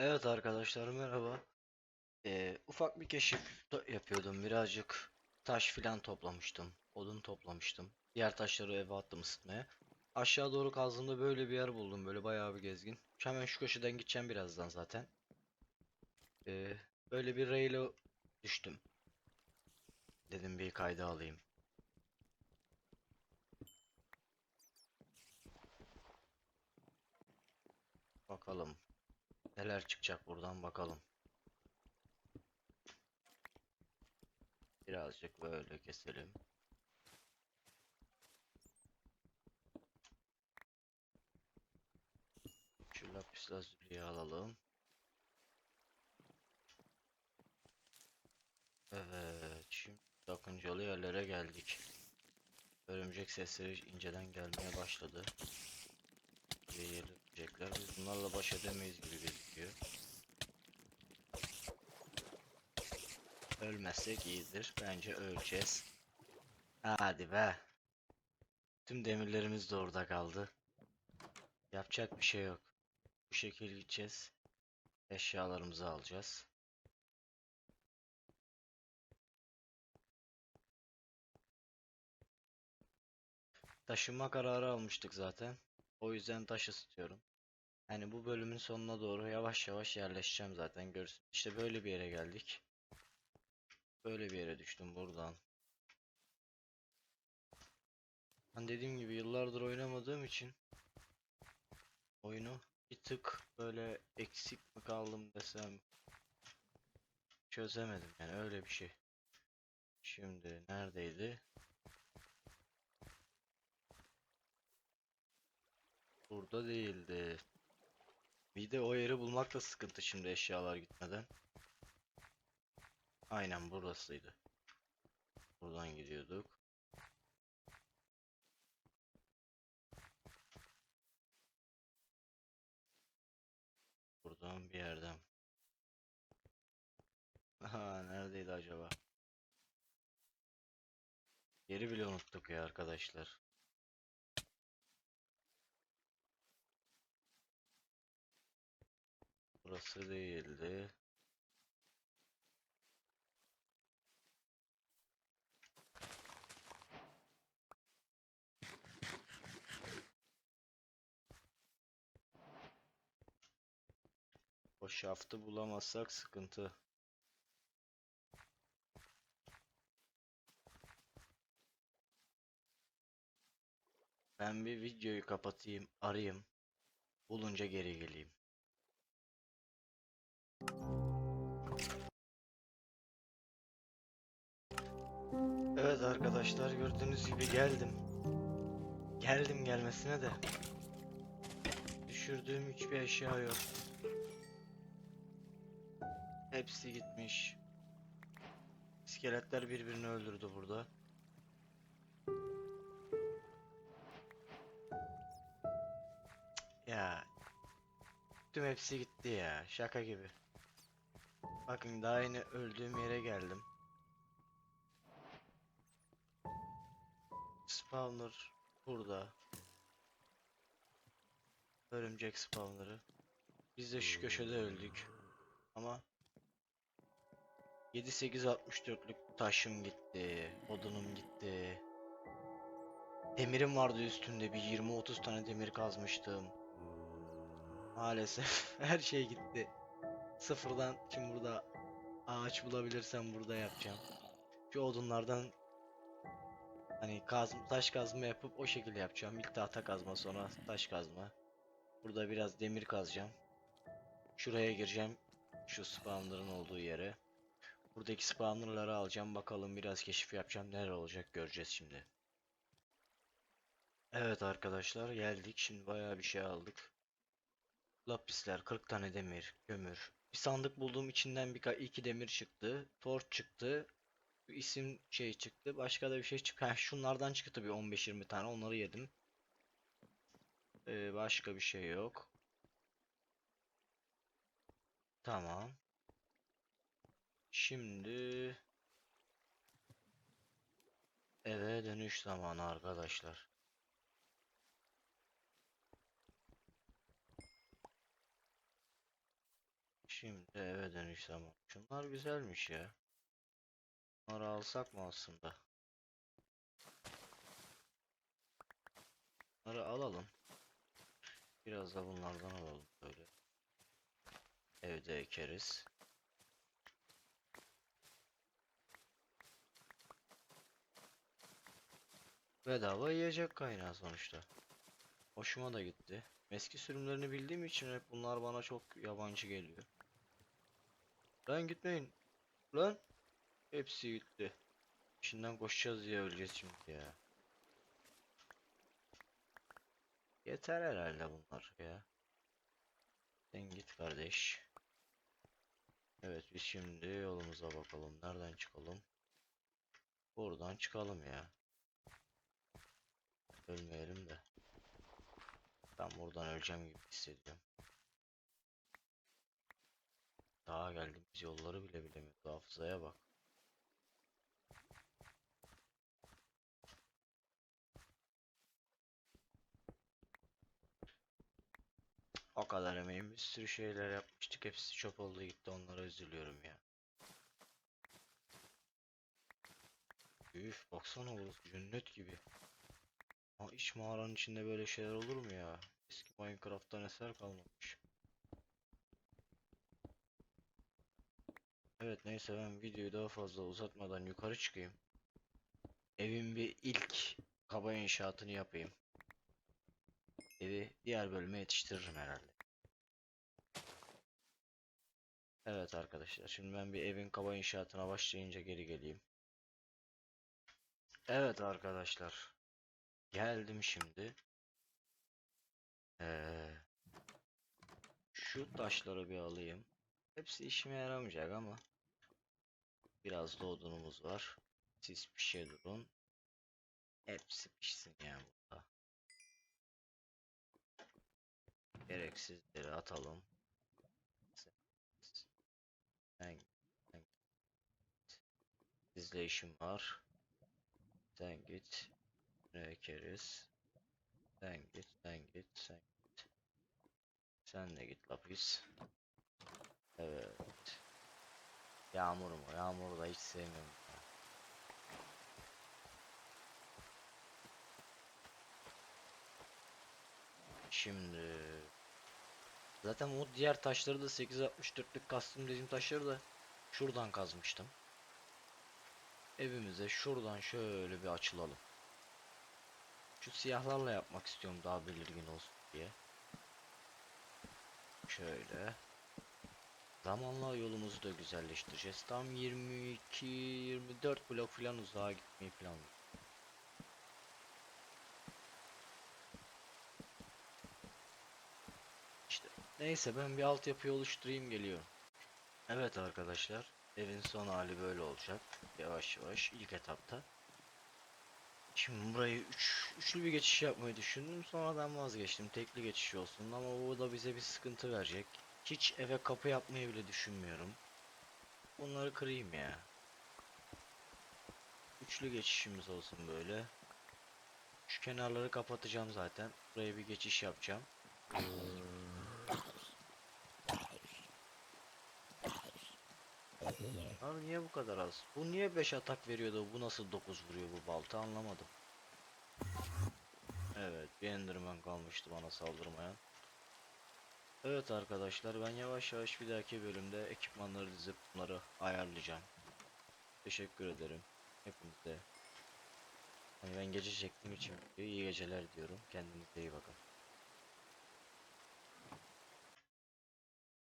Evet arkadaşlar merhaba. Ee, ufak bir keşif yapıyordum. Birazcık taş filan toplamıştım. Odun toplamıştım. Diğer taşları eve attım ısıtmaya. Aşağı doğru kazdığımda böyle bir yer buldum. Böyle bayağı bir gezgin. Şu Hemen şu köşeden gideceğim birazdan zaten. Ee, böyle bir rail'e düştüm. Dedim bir kayda alayım. Bakalım. Neler çıkacak buradan bakalım. Birazcık böyle keselim. Şu lapis lazuli alalım. Evet, şimdi sakıncalı yerlere geldik. Örümcek sesleri inceden gelmeye başladı. Zehirli örümcekler. Biz bunlarla baş edemeyiz gibi gözüküyor. Ölmezsek iyidir. Bence öleceğiz. Hadi be. Tüm demirlerimiz de orada kaldı. Yapacak bir şey yok. Bu şekil gideceğiz. Eşyalarımızı alacağız. Taşınma kararı almıştık zaten. O yüzden taş istiyorum. Hani bu bölümün sonuna doğru yavaş yavaş yerleşeceğim zaten görürsün. İşte böyle bir yere geldik. Böyle bir yere düştüm buradan. Ben dediğim gibi yıllardır oynamadığım için oyunu bir tık böyle eksik mi kaldım desem çözemedim yani öyle bir şey. Şimdi neredeydi? Burada değildi. Bir de o yeri bulmak da sıkıntı şimdi eşyalar gitmeden. Aynen burasıydı. Buradan gidiyorduk. Buradan bir yerden. Aha neredeydi acaba? Yeri bile unuttuk ya arkadaşlar. Burası değildi. O şaftı bulamazsak sıkıntı. Ben bir videoyu kapatayım, arayayım. Bulunca geri geleyim. Evet arkadaşlar gördüğünüz gibi geldim. Geldim gelmesine de. Düşürdüğüm hiçbir eşya yok. Hepsi gitmiş. İskeletler birbirini öldürdü burada. Ya. Tüm hepsi gitti ya. Şaka gibi. Bakın daha yeni öldüğüm yere geldim. Spawner burada. Örümcek spawner'ı. Biz de şu köşede öldük. Ama 7-8-64'lük taşım gitti. Odunum gitti. Demirim vardı üstünde. Bir 20-30 tane demir kazmıştım. Maalesef her şey gitti. Sıfırdan şimdi burada ağaç bulabilirsem burada yapacağım. Şu odunlardan hani kaz, taş kazma yapıp o şekilde yapacağım. İlk tahta kazma sonra taş kazma. Burada biraz demir kazacağım. Şuraya gireceğim. Şu spawner'ın olduğu yere. Buradaki spawner'ları alacağım. Bakalım biraz keşif yapacağım. Neler olacak göreceğiz şimdi. Evet arkadaşlar geldik. Şimdi bayağı bir şey aldık. Lapisler, 40 tane demir, kömür. Bir sandık bulduğum içinden bir iki demir çıktı. Torch çıktı. Bir isim şey çıktı. Başka da bir şey çıktı. Heh, şunlardan çıktı bir 15-20 tane. Onları yedim. Ee, başka bir şey yok. Tamam. Şimdi eve dönüş zamanı arkadaşlar. Şimdi eve dönüş zamanı. Şunlar güzelmiş ya. Bunları alsak mı aslında? Bunları alalım. Biraz da bunlardan alalım böyle. Evde ekeriz. Bedava yiyecek kaynağı sonuçta. Hoşuma da gitti. Eski sürümlerini bildiğim için hep bunlar bana çok yabancı geliyor. Lan gitmeyin. Lan. Hepsi gitti. İçinden koşacağız diye öleceğiz şimdi ya. Yeter herhalde bunlar ya. Sen git kardeş. Evet biz şimdi yolumuza bakalım. Nereden çıkalım? Buradan çıkalım ya. Ölmeyelim de. Ben buradan öleceğim gibi hissediyorum. Daha geldiğimiz yolları bile bilemiyoruz. Hafızaya bak. O kadar emeğim bir sürü şeyler yapmıştık. Hepsi çöp oldu gitti. Onlara üzülüyorum ya. Üf baksana burası cennet gibi. Ama iç mağaranın içinde böyle şeyler olur mu ya? Eski Minecraft'tan eser kalmamış. Evet neyse ben videoyu daha fazla uzatmadan yukarı çıkayım. Evin bir ilk kaba inşaatını yapayım. Evi diğer bölüme yetiştiririm herhalde. Evet arkadaşlar şimdi ben bir evin kaba inşaatına başlayınca geri geleyim. Evet arkadaşlar. Geldim şimdi. Ee, şu taşları bir alayım. Hepsi işime yaramayacak ama biraz da var. Siz pişe durun. Hepsi pişsin yani burada. Gereksizleri atalım. Sen. Sizle işim var. Sen git. Ne ekeriz? Sen git, sen git, sen git. Sen de git lapis. Evet. Yağmur mu? Yağmuru da hiç sevmiyorum. Şimdi zaten o diğer taşları da 864'lük kastım dediğim taşları da şuradan kazmıştım. Evimize şuradan şöyle bir açılalım. Şu siyahlarla yapmak istiyorum daha belirgin olsun diye. Şöyle. Zamanla yolumuzu da güzelleştireceğiz. Tam 22-24 blok falan uzağa gitmeyi planlıyorum. İşte neyse ben bir altyapıyı oluşturayım geliyorum. Evet arkadaşlar evin son hali böyle olacak. Yavaş yavaş ilk etapta. Şimdi burayı üç, üçlü bir geçiş yapmayı düşündüm. Sonradan vazgeçtim. Tekli geçiş olsun ama bu da bize bir sıkıntı verecek. Hiç eve kapı yapmayı bile düşünmüyorum. Bunları kırayım ya. Üçlü geçişimiz olsun böyle. Şu kenarları kapatacağım zaten. Buraya bir geçiş yapacağım. Abi niye bu kadar az? Bu niye 5 atak veriyordu? Bu nasıl 9 vuruyor bu balta anlamadım. Evet, bir Enderman kalmıştı bana saldırmaya. Evet arkadaşlar ben yavaş yavaş bir dahaki bölümde ekipmanları dizip bunları ayarlayacağım. Teşekkür ederim hepinize. Hani ben gece çektiğim için iyi geceler diyorum. Kendinize iyi bakın.